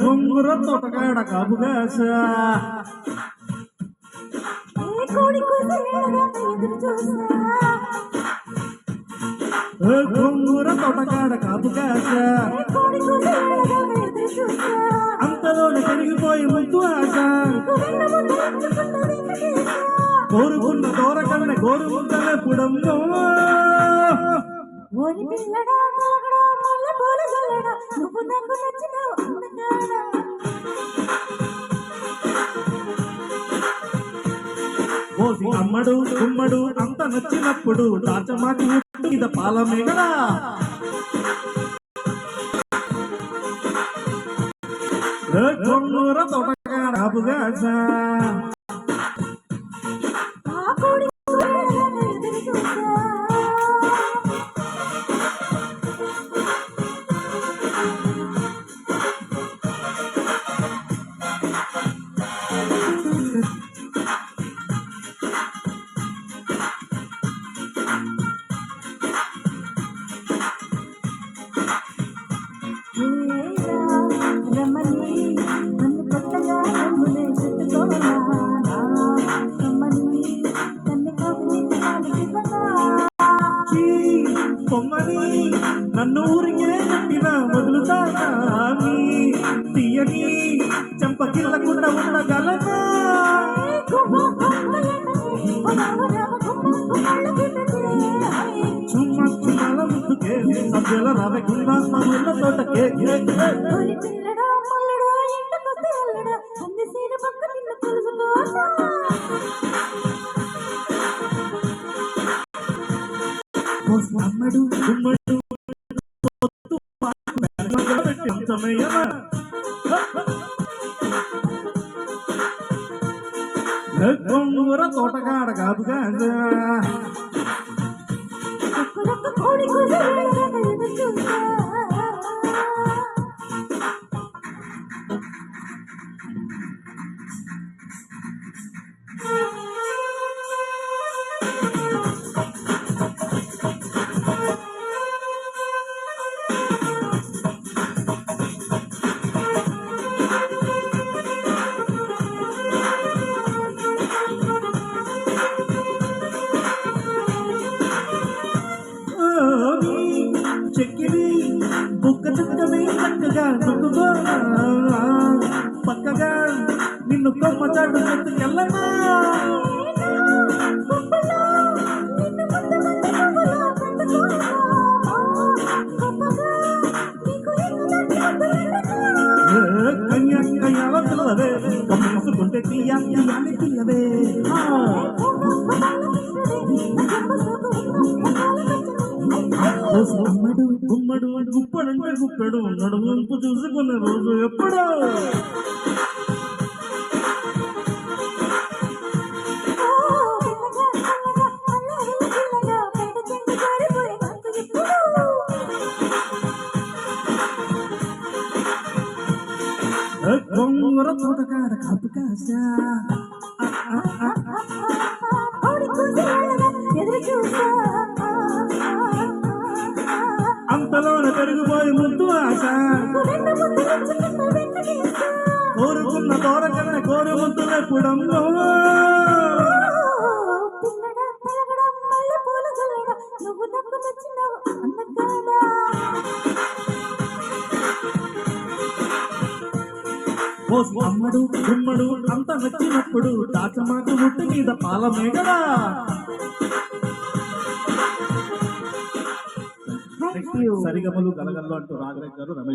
కొంగుర ఎదురు చూసా? కొంగుర ఎదురు చూసా? అంతలోనే పెరిగిపోయి ముద్దు ఆశ కోరుకున్న దూరకన్న గోరు ముద్దలే పుడమ్మో? ఓరి పిల్లడా తలగడా మల్ల పూల జల్లడా నువ్వు నాకు నచ్చినావు అందగాడా. ఓసి అమ్మడు కుమ్మడు అంత నచ్చినప్పుడు రాజమాటి మీద పాల మేగడా కొంగూర తోటకాడ రాబుగా పొమ్మని నన్ను ఊరికే కట్టిన వదులుతాని తీయని చెంపకిల్లకుండా ఉండగలనా చుమ్మ చుమ్మల ముందుకే సభ్యుల రావకుండా మగుళ్ళ తోటకే అమ్మడు గుమ్మడు పొత్తు పాకు బెల్లంగా పెట్టి అంతమయ్యమా. కొంగూర తోటకాడ కాదుగా చెక్కిడి చక్కగా పక్కగా నిన్ను కొమ్మచాడు చాటు ఎత్తుకెళ్ళనా కన్యా కన్యాల పిల్లవే కమ్మేసుకుంటే తీయ తీయాలి పిల్లవే గుమ్మడు గుమ్మడు గుప్పడంటే గుప్పెడు. నడుము వంపు చూసుకునే రోజు ఎప్పుడు. కొంగర తోటకాడ కాపు కాసా? అంతలోన పెరిగిపోయి ముద్దు ఆశ. కోరుకున్న కోరకనే కోరు ముద్దులే పుడమ్మో పిల్లడా అమ్మడు గుమ్మడు అంత నచ్చినప్పుడు దాచమాట ముట్టు మీద పాల మేగడా సరిగమలు గలగల్లు అంటూ రాఘవేష్ గారు రమేష్